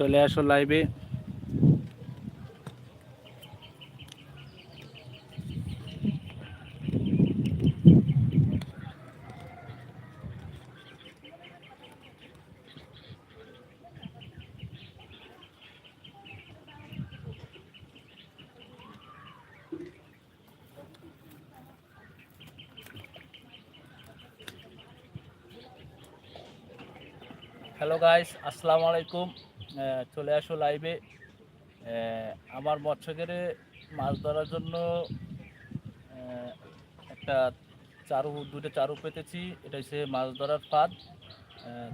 চলে আসো লাইভে হ্যালো গাইস আসসালামু আলাইকুম। চলে আসো লাইভে আমার মৎস্যকেরে মাছ ধরার জন্য একটা চারু দুটো চারু পেতেছি। এটা হচ্ছে মাছ ধরার ফাঁদ।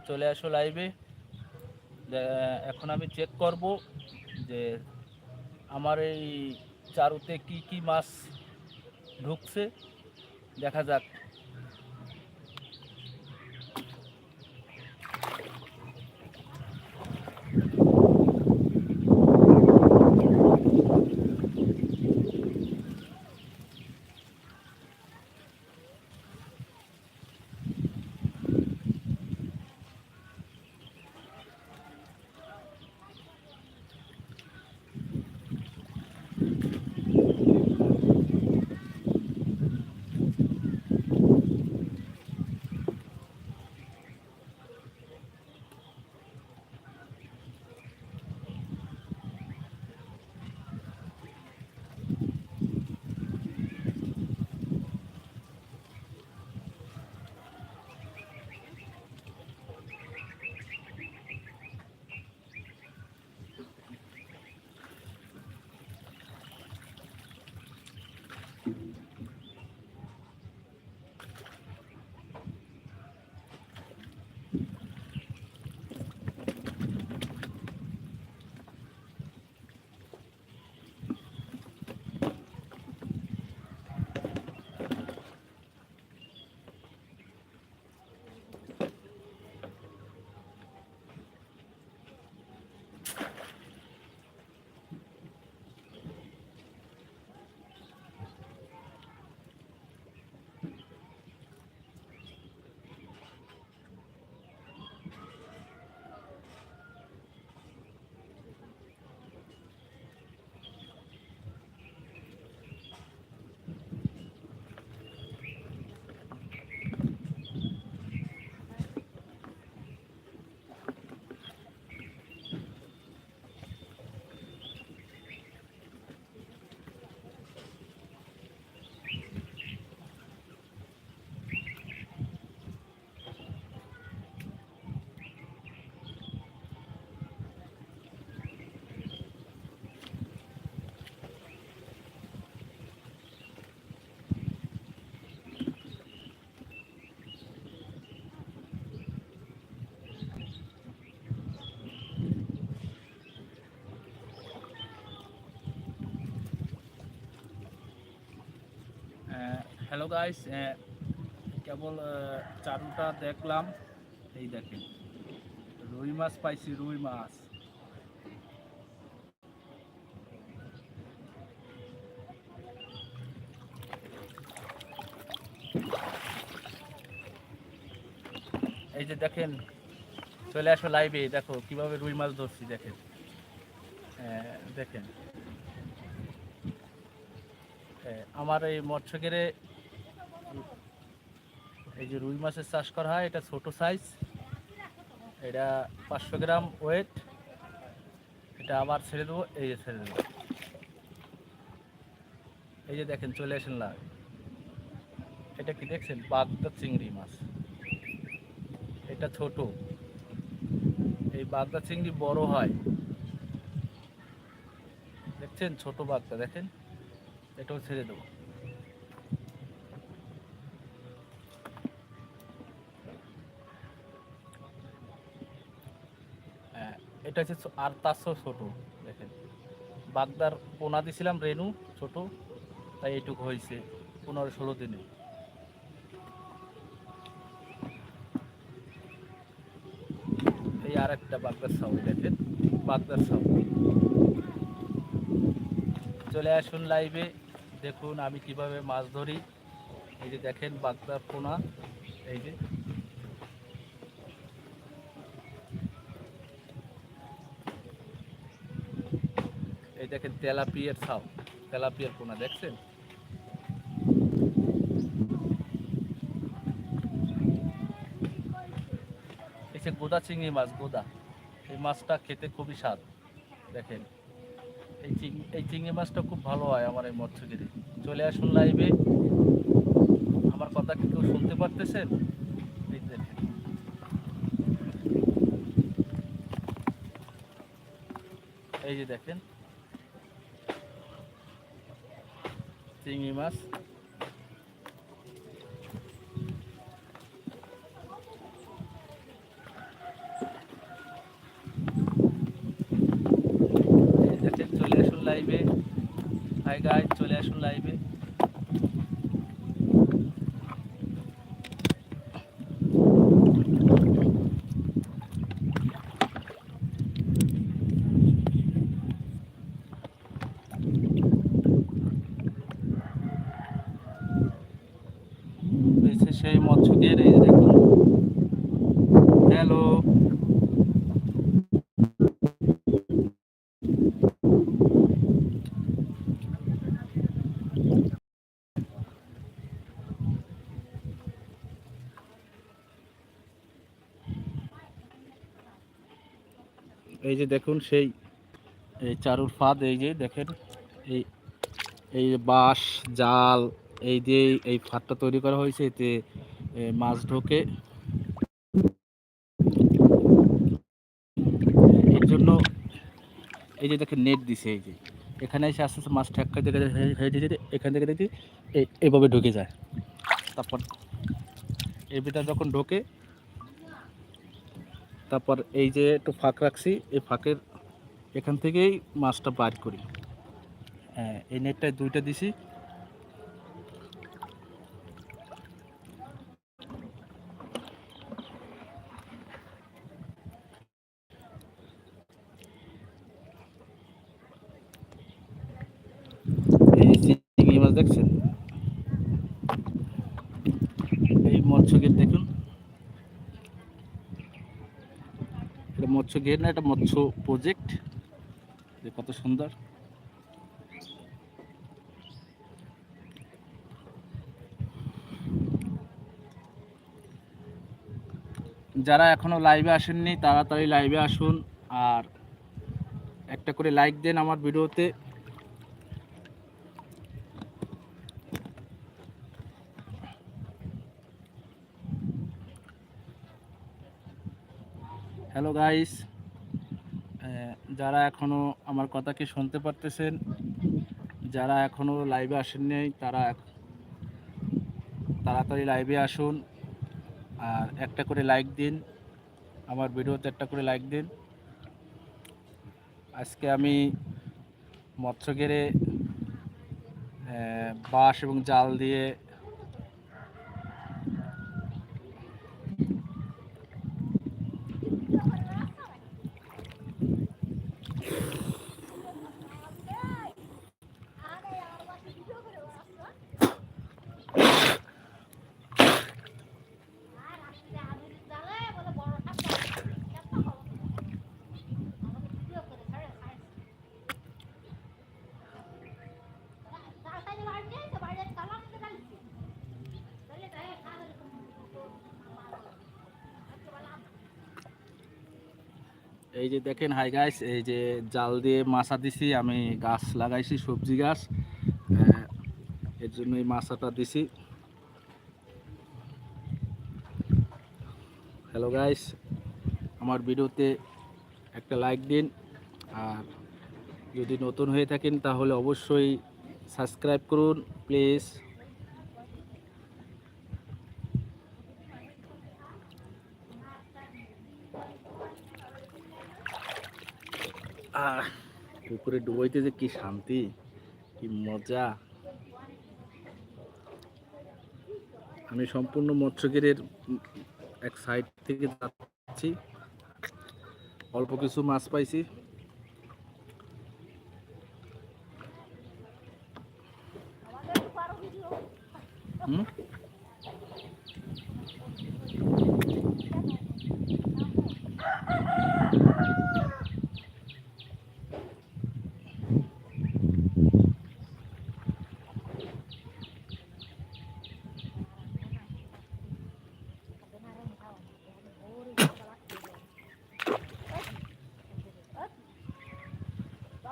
চলে আসো লাইভে এখন আমি চেক করব যে আমার এই চারুতে কি কি মাছ ঢুকছে। দেখা যাক। হ্যালো গাইস কেবল চারুটা দেখলাম। এই দেখেন, রুই মাছ পাইছি, রুই মাছ। এই যে দেখেন, চলে আসো লাইভে দেখো, কীভাবে রুই মাছ ধরছি, দেখেন। দেখেন। আমার এই মৎস্যকেরে এই যে রুই মাছের চাষ করা হয়, এটা ছোট সাইজ এটা পাঁচশো গ্রাম ওয়েট এটা আবার ছেড়ে দেবো, এই যে ছেড়ে দেবো। এই যে দেখেন, চলে আসেন লাভ এটা কি দেখছেন? বাগদা চিংড়ি মাছ। এটা ছোট। এই বাগদা চিংড়ি বড় হয়। দেখছেন? ছোট বাগদা, দেখেন? এটাও ছেড়ে দেবো হ্যাঁ, এটা হচ্ছে আর তার ছোট, দেখেন। বাগদার পোনা দিছিলাম রেনু, ছোট। তাই এইটুকু হয়েছে পনেরো ষোলো দিনে। এই আর একটা বাগদার সাউ দেখেন। বাগদার সাউ চলে আসুন লাইভে দেখুন আমি কীভাবে মাছ ধরি। এই যে দেখেন বাগদার পোনা, এই যে। দেখেন তেলাপিয়ার ছাও তেলাপিয়ার পোনা দেখছেন? এই গোদা চিংড়ি মাছ, গোদা। এই মাছটা খেতে খুবই স্বাদ, দেখেন। এই চিং- এই চিংড়ি মাছটা খুব ভালো হয় আমার এই মৎস্যগিরি। চলে আসুন লাইভে আমার কথা কেউ শুনতে পারতেছেন? এই দেখেন। এই যে দেখেন চিংড়ি মাছ। চলে আসুন লাইভে হাই গাই চলে আসুন লাইভে এই দেখুন হ্যালো এই যে দেখুন, সেই, এই চারুর ফাঁদ, এই যে দেখেন, এই এই বাঁশ, জাল, এই দিয়ে এই ফাঁদটা তৈরি করা হয়েছে। এতে মাছ ঢোকে। এর জন্য এই যে দেখেন নেট দিছে এই যে। এখানে এসে আস্তে আস্তে মাছ ঠেক্কা থেকে হয়ে যেতে এখান থেকে দেখি এই এভাবে ঢুকে যায়। তারপর এর ভিতরে যখন ঢোকে, তারপর এই যে একটু ফাঁক রাখছি, এই ফাঁকের এখান থেকেই মাছটা বার করি। হ্যাঁ এই নেটটায় দুইটা দিছি এই যে চিংড়ি মাছ দেখছেন? এই মৎস্যগীর দেখুন। এটা মৎস্য গেট না, এটা মৎস্য প্রজেক্ট। কত সুন্দর। যারা এখনও লাইভে আসেননি, তাড়াতাড়ি লাইভে আসুন আর একটা করে লাইক দেন আমার ভিডিওতে হ্যালো গাইস যারা এখনও আমার কথা কি শুনতে পারতেছেন, যারা এখনও লাইভে আসেননি তারা এক- তাড়াতাড়ি লাইভে আসুন, আর একটা করে লাইক দিন, আমার ভিডিওতে একটা করে লাইক দিন। আজকে আমি মৎস্যগেরে বাঁশ এবং জাল দিয়ে এই যে দেখেন হাই গাইস এই যে জাল দিয়ে মাছা দিছি, আমি গাছ লাগাইছি, সবজি গাছ। এর জন্য এই মাছাটা দিছি। হ্যালো গাইস আমার ভিডিওতে একটা লাইক দিন। আর যদি নতুন হয়ে থাকেন, তাহলে অবশ্যই সাবস্ক্রাইব করুন প্লিজ পুকুরে ডুবাইতে যে কি শান্তি, কি মজা। আমি সম্পূর্ণ মৎস্যগিরের এক সাইড থেকে যাচ্ছি। অল্প কিছু মাছ পাইছি। হুম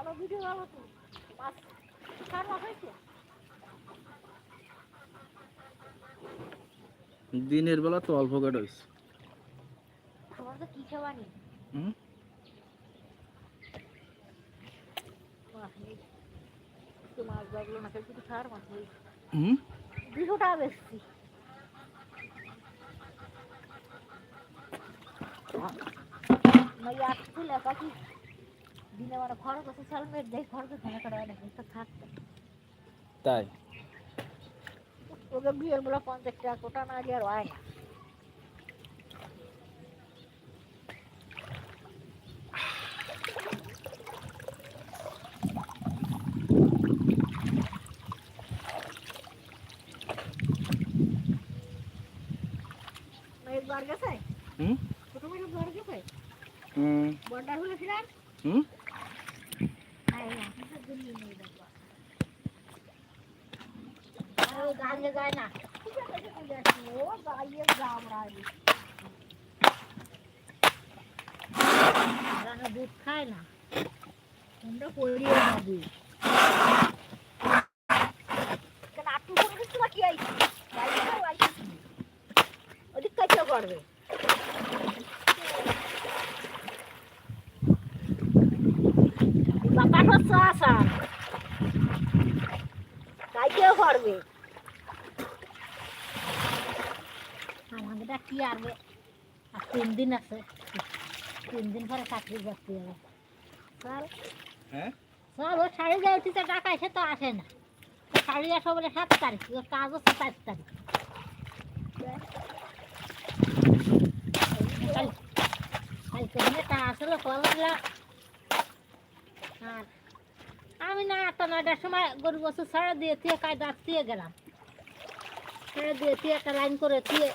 ভালো তো মাছ চার মাস হয়েছে দিনের বেলা তো অল্প কাট হয়েছে দুশো টাকা বেশি মাইয়া আসছিল কাকি মানে খরচ আছে চাল মেট দেয় খরচ ধরে করে অনেক একটা থাকতো। তাই? ওকে বিয়ের বেলা পঞ্চাশ টাকা কোটা না দিয়ে আর হয় না। মেয়ের বার গেছে? হুম? ছোট মেয়ের বার গেছে? হুম। বড়টা হলে ফিরান হুম? দুধ খায় না। তোমরা করিও না কেন আটটু করে দিচ্ছি বাকি আইছি গাড়ি খাও আইছি ওদিক কাছে করবে বাবা হচ্ছে আসান কাইকেও করবে আমাদেরটা কি আরবে আর তিন দিন আছে। তিন দিন পরে চাকরি করতে হবে চল। হ্যাঁ? চল ও শাড়ি টাকা এসে তো আসে না। শাড়ি আসো বলে সাত তারিখ ওর কাজ হচ্ছে চার তারিখ। আমি না আটটা নয়টার সময় গরু বছর ছাড়া দিয়ে দিয়ে কাজ দিয়ে গেলাম। ছেড়ে দিয়ে দিয়ে একটা লাইন করে দিয়ে